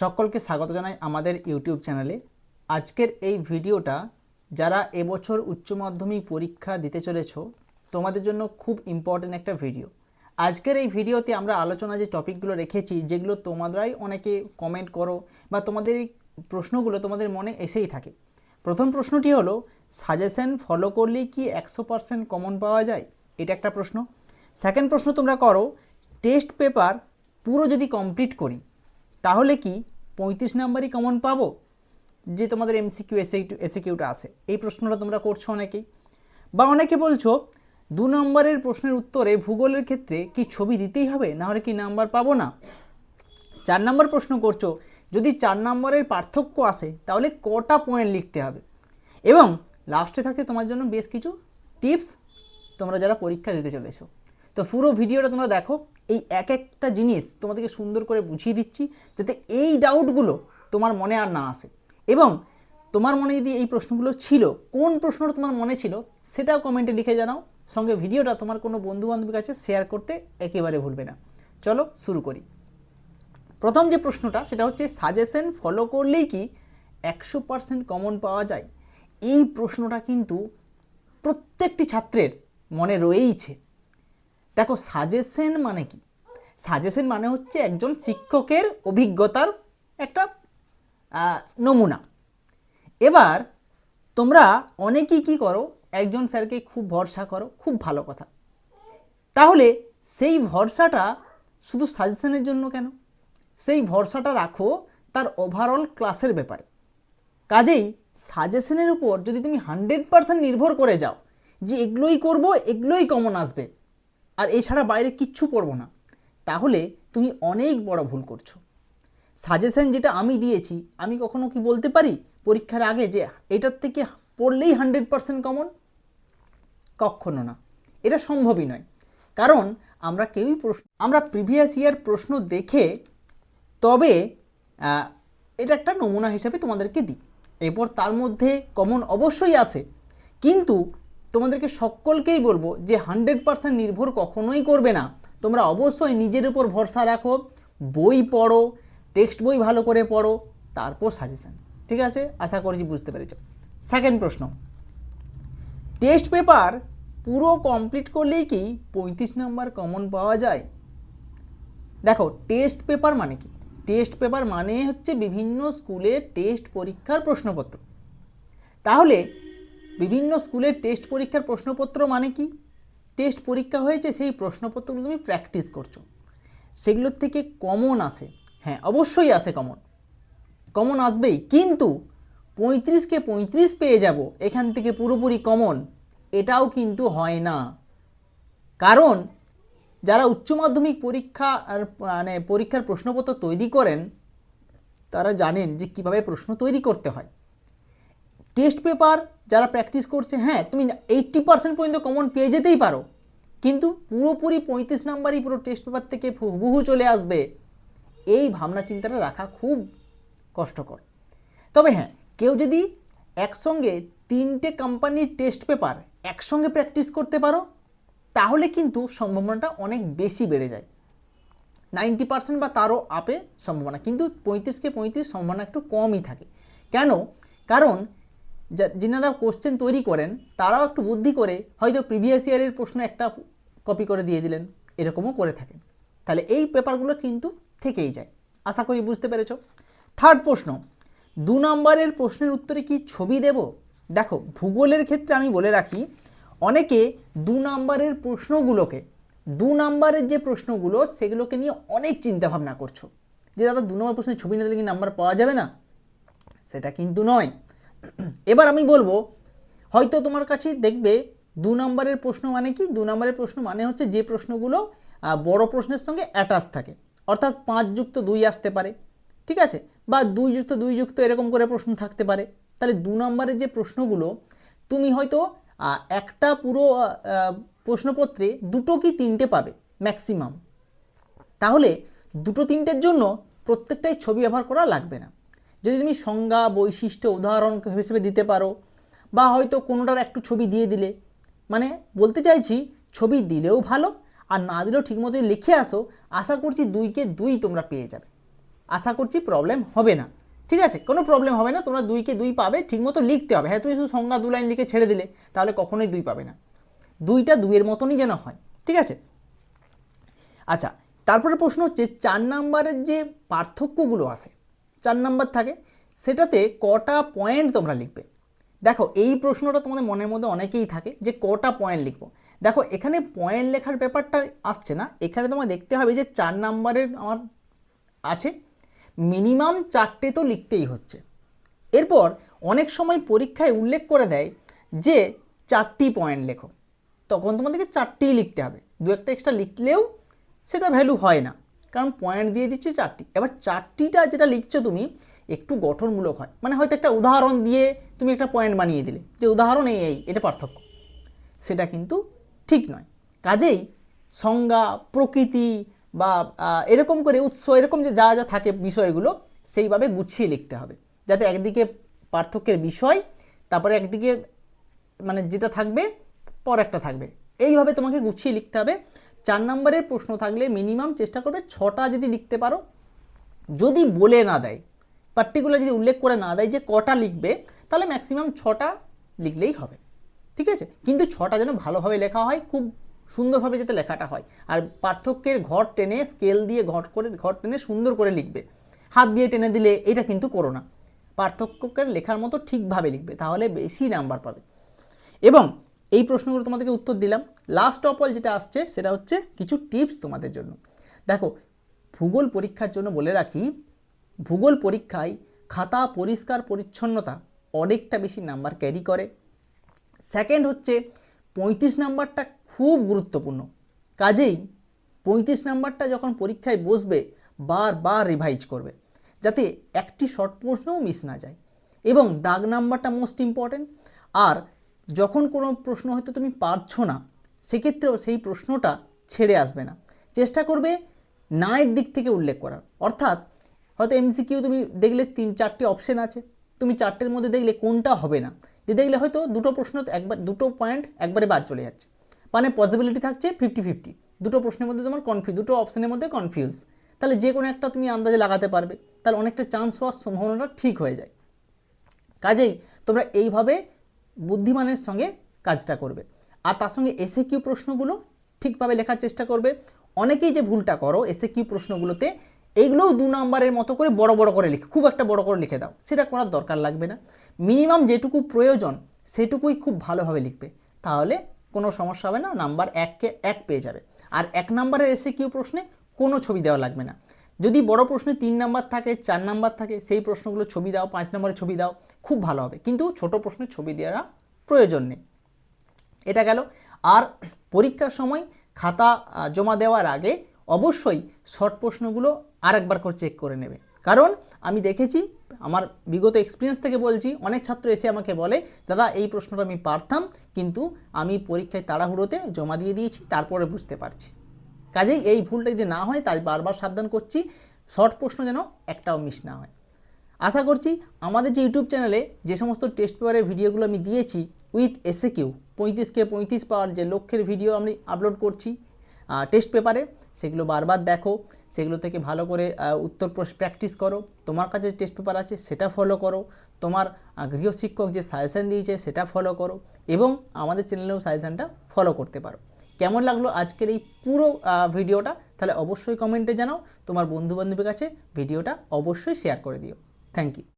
সকলকে স্বাগত জানাই আমাদের ইউটিউব চ্যানেলে। আজকের এই ভিডিওটা যারা এবছর উচ্চ মাধ্যমিক পরীক্ষা দিতে চলেছ, তোমাদের জন্য খুব ইম্পর্টেন্ট একটা ভিডিও আজকের এই ভিডিওতে আমরা আলোচনা যে টপিকগুলো রেখেছি, যেগুলো তোমরাই অনেকে কমেন্ট করো বা তোমাদের এই প্রশ্নগুলো তোমাদের মনে এসেই থাকে। প্রথম প্রশ্নটি হলো সাজেশন ফলো করলেই কি একশো পার্সেন্ট কমন পাওয়া যায়? এটা একটা প্রশ্ন। সেকেন্ড প্রশ্ন তোমরা করো টেস্ট পেপার পুরো যদি কমপ্লিট করি তাহলে কি পঁয়ত্রিশ নাম্বারই কমন পাবো? যে তোমাদের এমসিকিউ এসে এসিকিউটা আসে এই প্রশ্নটা তোমরা করছ অনেকেই। বা অনেকে বলছো, দু নম্বরের প্রশ্নের উত্তরে ভূগোলের ক্ষেত্রে কি ছবি দিতেই হবে? নাহলে কি নাম্বার পাবো না? চার নম্বর প্রশ্ন করছ, যদি চার নম্বরের পার্থক্য আসে তাহলে কটা পয়েন্ট লিখতে হবে? এবং লাস্টে থাকতে তোমার জন্য বেশ কিছু টিপস তোমরা যারা পরীক্ষা দিতে চলেছো। তো পুরো ভিডিওটা তোমরা দেখো, এই এক একটা জিনিস তোমাদেরকে সুন্দর করে বুঝিয়ে দিচ্ছি যাতে এই ডাউটগুলো তোমার মনে আর না আসে। এবং তোমার মনে যদি এই প্রশ্নগুলো ছিল, কোন প্রশ্নটা তোমার মনে ছিল, সেটাও কমেন্টে লিখে জানাও। সঙ্গে ভিডিওটা তোমার কোনো বন্ধু বান্ধবের কাছে শেয়ার করতে একেবারে ভুলবে না। চলো শুরু করি। প্রথম যে প্রশ্নটা, সেটা হচ্ছে সাজেশন ফলো করলেই কি একশো পার্সেন্ট কমন পাওয়া যায়? এই প্রশ্নটা কিন্তু প্রত্যেকটি ছাত্রের মনে রয়েইছে। দেখো সাজেশন মানে কি? সাজেশন মানে হচ্ছে একজন শিক্ষকের অভিজ্ঞতার একটা নমুনা। এবার তোমরা অনেকেই কি করো, একজন স্যারকে খুব ভরসা করো, খুব ভালো কথা। তাহলে সেই ভরসাটা শুধু সাজেশনের জন্য কেন? সেই ভরসাটা রাখো তার ওভারঅল ক্লাসের ব্যাপারে। কাজেই সাজেশনের উপর যদি তুমি হান্ড্রেড পার্সেন্ট নির্ভর করে যাও, যে এগুলোই করব, এগুলোই কমন আসবে আর এছাড়া বাইরে কিচ্ছু পড়ব না। তাহলে তুমি অনেক বড় ভুল করছ। সাজেশন যেটা আমি দিয়েছি, আমি কখনো কি বলতে পারি পরীক্ষার আগে যে এটার থেকে পড়লেই হান্ড্রেড পার্সেন্ট কমন কখনো না। এটা সম্ভবই নয়। কারণ আমরা কেউই প্রশ্ন, আমরা প্রিভিয়াস ইয়ার প্রশ্ন দেখে তবে এটা একটা নমুনা হিসাবে তোমাদেরকে দিই। এরপর তার মধ্যে কমন অবশ্যই আসে কিন্তু তোমাদেরকে সকলকেই বলব যে হান্ড্রেড পার্সেন্ট নির্ভর কখনোই করবে না। তোমরা অবশ্যই নিজের উপর ভরসা রাখো, বই পড়ো, টেক্সট বই ভালো করে পড়ো, তারপর সাজেশন ঠিক আছে? আশা করছি বুঝতে পেরেছ। সেকেন্ড প্রশ্ন টেস্ট পেপার পুরো কমপ্লিট করলেই কি পঁয়ত্রিশ নাম্বার কমন পাওয়া যায়? দেখো টেস্ট পেপার মানে কি? টেস্ট পেপার মানে হচ্ছে বিভিন্ন স্কুলের টেস্ট পরীক্ষার প্রশ্নপত্র। তাহলে বিভিন্ন স্কুলের টেস্ট পরীক্ষার প্রশ্নপত্র মানে কি? টেস্ট পরীক্ষা হয়েছে, সেই প্রশ্নপত্রগুলো তুমি প্র্যাকটিস করছ। সেগুলোর থেকে কমন আসে। হ্যাঁ অবশ্যই আসে কমন কমন আসবেই। কিন্তু পঁয়ত্রিশকে পঁয়ত্রিশ পেয়ে যাব, এখান থেকে পুরোপুরি কমন এটাও কিন্তু হয় না। কারণ যারা উচ্চ মাধ্যমিক পরীক্ষা আর মানে পরীক্ষার প্রশ্নপত্র তৈরি করেন, তারা জানেন যে কীভাবে প্রশ্ন তৈরি করতে হয়। টেস্ট পেপার যারা প্র্যাকটিস করছে হ্যাঁ তুমি এইট্টি পার্সেন্ট পর্যন্ত কমন পেয়ে যেতেই পারো। কিন্তু পুরোপুরি পঁয়ত্রিশ নাম্বারই পুরো টেস্ট পেপার থেকে হুবহু চলে আসবে। এই ভাবনা চিন্তাটা রাখা খুব কষ্টকর। তবে হ্যাঁ কেউ যদি একসঙ্গে তিনটে কোম্পানির টেস্ট পেপার একসঙ্গে প্র্যাকটিস করতে পারো, তাহলে কিন্তু সম্ভাবনাটা অনেক বেশি বেড়ে যায়। নাইনটি পার্সেন্ট বা তারও আপে সম্ভাবনা, কিন্তু পঁয়ত্রিশকে পঁয়ত্রিশ সম্ভাবনা একটু কমই থাকে। কেন? কারণ যা- যিনারা কোশ্চেন তৈরি করেন, তারাও একটু বুদ্ধি করে হয়তো প্রিভিয়াস ইয়ারের প্রশ্ন একটা কপি করে দিয়ে দিলেন, এরকমও করে থাকেন। তাহলে এই পেপারগুলো কিন্তু থেকেই যায়। আশা করি বুঝতে পেরেছ। থার্ড প্রশ্ন, দু নম্বরের প্রশ্নের উত্তরে কি ছবি দেব? দেখো, ভূগোলের ক্ষেত্রে আমি বলে রাখি, অনেকে দু নম্বরের প্রশ্নগুলোকে, দু নম্বরের যে প্রশ্নগুলো, সেগুলোকে নিয়ে অনেক চিন্তা ভাবনা করছ। যে, দাদা, দু নম্বর প্রশ্নের ছবি না দিলে কি নাম্বার পাওয়া যাবে না? সেটা কিন্তু নয়। এবার আমি বলব, হয়তো তোমার কাছে দেখবে, দু নম্বরের প্রশ্ন মানে কি? দু নম্বরের প্রশ্ন মানে হচ্ছে যে প্রশ্নগুলো বড় প্রশ্নের সঙ্গে অ্যাটাচ থাকে। অর্থাৎ পাঁচ যুক্ত দুই আসতে পারে। ঠিক আছে? বা দুই যুক্ত দুই যুক্ত এরকম করে প্রশ্ন থাকতে পারে। তাহলে দু নম্বরের যে প্রশ্নগুলো, তুমি হয়তো একটা পুরো প্রশ্নপত্রে দুটো কি তিনটে পাবে ম্যাক্সিমাম তাহলে দুটো তিনটের জন্য প্রত্যেকটাই ছবি ব্যবহার করা লাগবে না। যদি তুমি সংজ্ঞা, বৈশিষ্ট্য, উদাহরণ হিসেবে দিতে পারো, বা হয়তো কোনোটার একটু ছবি দিয়ে দিলে মানে বলতে চাইছি ছবি দিলেও ভালো, আর না দিলেও ঠিক ঠিকমতো লিখে আসো, আশা করছি দুইকে দুই তোমরা পেয়ে যাবে। আশা করছি প্রবলেম হবে না। ঠিক আছে? কোনো প্রবলেম হবে না, তোমরা দুইকে দুই পাবে, ঠিকমতো লিখতে হবে। হ্যাঁ তুমি শুধু সংজ্ঞা দু লাইন লিখে ছেড়ে দিলে, তাহলে কখনোই দুই পাবে না। দুইটা দুইয়ের মতনই যেন হয়। ঠিক আছে? আচ্ছা তারপরে প্রশ্ন হচ্ছে, চার নাম্বারের যে পার্থক্যগুলো আছে চার নাম্বার থাকে। সেটাতে কটা পয়েন্ট তোমরা লিখবে। দেখো, এই প্রশ্নটা তোমাদের মনের মধ্যে অনেকেই থাকে যে কটা পয়েন্ট লিখব। দেখো, এখানে পয়েন্ট লেখার ব্যাপারটা আসছে না। এখানে তোমার দেখতে হবে যে চার নাম্বারের আমার আছে। মিনিমাম চারটে তো লিখতেই হচ্ছে। এরপর অনেক সময় পরীক্ষায় উল্লেখ করে দেয় যে চারটি পয়েন্ট লেখো। তখন তোমাদেরকে চারটিই লিখতে হবে। দু একটা এক্সট্রা লিখলেও সেটা ভ্যালু হয় না। কারণ পয়েন্ট দিয়ে দিচ্ছে চারটি। এবার চারটিটা যেটা লিখছো তুমি, একটু গঠনমূলক হয়। মানে হয়তো একটা উদাহরণ দিয়ে তুমি একটা পয়েন্ট বানিয়ে দিলে। যে উদাহরণ এই এই, এটা পার্থক্য। সেটা কিন্তু ঠিক নয়। কাজেই সংজ্ঞা, প্রকৃতি বা এরকম করে উৎস, এরকম যে যা যা থাকে বিষয়গুলো, সেইভাবে গুছিয়ে লিখতে হবে। যাতে একদিকে পার্থক্যের বিষয়, তারপরে একদিকে মানে যেটা থাকবে পর একটা থাকবে। এইভাবে তোমাকে গুছিয়ে লিখতে হবে। চার নম্বরের প্রশ্ন থাকলে মিনিমাম চেষ্টা করবে ছটা যদি লিখতে পারো, যদি বলে না দেয় পার্টিকুলার যদি উল্লেখ করে না দেয় যে কটা লিখবে, তাহলে ম্যাক্সিমাম ছটা লিখলেই হবে। ঠিক আছে? কিন্তু ছটা যেন ভালোভাবে লেখা হয়, খুব সুন্দরভাবে যাতে লেখাটা হয়। আর পার্থক্যের ঘর টেনে স্কেল দিয়ে ঘর করে, ঘর টেনে সুন্দর করে লিখবে। হাত দিয়ে টেনে দিলে এটা কিন্তু করো না। পার্থক্যকে লেখার মতো ঠিকভাবে লিখবে, তাহলে বেশি নাম্বার পাবে। এবং এই প্রশ্নগুলো তোমাদেরকে উত্তর দিলাম। লাস্ট অফ অল যেটা আসছে, সেটা হচ্ছে কিছু টিপস তোমাদের জন্য। দেখো, ভূগোল পরীক্ষার জন্য বলে রাখি, ভূগোল পরীক্ষায় খাতা পরিষ্কার পরিচ্ছন্নতা অনেকটা বেশি নাম্বার ক্যারি করে। সেকেন্ড হচ্ছে, পঁয়ত্রিশ নাম্বারটা খুব গুরুত্বপূর্ণ। কাজেই পঁয়ত্রিশ নাম্বারটা যখন পরীক্ষায় বসবে, বারবার রিভাইজ করবে, যাতে একটি শর্ট প্রশ্নও মিস না যায়। এবং দাগ নাম্বারটা মোস্ট ইম্পর্ট্যান্ট আর যখন কোনো প্রশ্ন হয়তো তুমি পারছ না, সেক্ষেত্রেও সেই প্রশ্নটা ছেড়ে আসবে না। চেষ্টা করবে নায়ের দিক থেকে উল্লেখ করার। অর্থাৎ হয়তো এমসিকিউ তুমি দেখলে তিন, চারটে অপশন আছে। তুমি চারটের মধ্যে দেখলে কোনটা হবে না। যে দেখলে হয়তো দুটো প্রশ্ন একবার, দুটো পয়েন্ট একবারে বাদ চলে যাচ্ছে। মানে পসিবিলিটি থাকছে ফিফটি ফিফটি দুটো প্রশ্নের মধ্যে তোমার কনফিউজ দুটো অপশনের মধ্যে কনফিউজ তাহলে যে কোনো একটা তুমি আন্দাজে লাগাতে পারবে। তাহলে অনেকটা চান্স হওয়ার সম্ভাবনাটা ঠিক হয়ে যায়। কাজেই তোমরা এইভাবে বুদ্ধিমানের সঙ্গে কাজটা করবে। আর তার সঙ্গে এসে কিউ প্রশ্নগুলো ঠিকভাবে লেখার চেষ্টা করবে। অনেকেই যে ভুলটা করো এসে কিউ প্রশ্নগুলোতে এইগুলোও দু নম্বরের মতো করে বড় বড় করে লিখে, খুব একটা বড় করে লিখে দাও। সেটা করার দরকার লাগবে না। মিনিমাম যেটুকু প্রয়োজন, সেটুকুই খুব ভালোভাবে লিখবে। তাহলে কোনো সমস্যা হবে না, নাম্বার এককে এক পেয়ে যাবে। আর এক নম্বরের এসে কিউ প্রশ্নে কোনো ছবি দেওয়া লাগবে না। যদি বড় প্রশ্নে তিন নাম্বার থাকে, চার নাম্বার থাকে, সেই প্রশ্নগুলো ছবি দাও, পাঁচ নম্বরের ছবি দাও। খুব ভালো হবে। কিন্তু ছোট প্রশ্নের ছবি দেওয়ার প্রয়োজন নেই। এটা গেল। আর পরীক্ষার সময় খাতা জমা দেওয়ার আগে অবশ্যই শর্ট প্রশ্নগুলো আরেকবার করে চেক করে নেবে। কারণ আমি দেখেছি, আমার বিগত এক্সপিরিয়েন্স থেকে বলছি, অনেক ছাত্র এসে আমাকে বলে, দাদা, এই প্রশ্নটা আমি পারতাম, কিন্তু আমি পরীক্ষায় তাড়াহুড়োতে জমা দিয়ে দিয়েছি, তারপরে বুঝতে পারছি। কাজেই এই ভুলটা যদি না হয়, তাই বারবার সাবধান করছি, শর্ট প্রশ্ন যেন একটাও মিস না হয়। আশা করছি আমাদের যে ইউটিউব চ্যানেলে যে সমস্ত টেস্ট পেপারের ভিডিওগুলো আমি দিয়েছি উইথ এসে কিউ পঁয়ত্রিশকে পঁয়ত্রিশ পাওয়ার যে লক্ষ্যের ভিডিও আমি আপলোড করছি টেস্ট পেপারে সেগুলো বারবার দেখো, সেগুলো থেকে ভালো করে উত্তর প্র্যাকটিস করো, তোমার কাছে টেস্ট পেপার আছে সেটা ফলো করো, তোমার গৃহশিক্ষক যে সাজেশান দিয়েছে সেটা ফলো করো এবং আমাদের চ্যানেলেও সাজেশানটা ফলো করতে পারো। কেমন লাগল আজকের এই পুরো ভিডিওটা তাহলে অবশ্যই কমেন্টে জানাও, তোমার বন্ধু বান্ধবের কাছে ভিডিওটা অবশ্যই শেয়ার করে দিও। Thank you.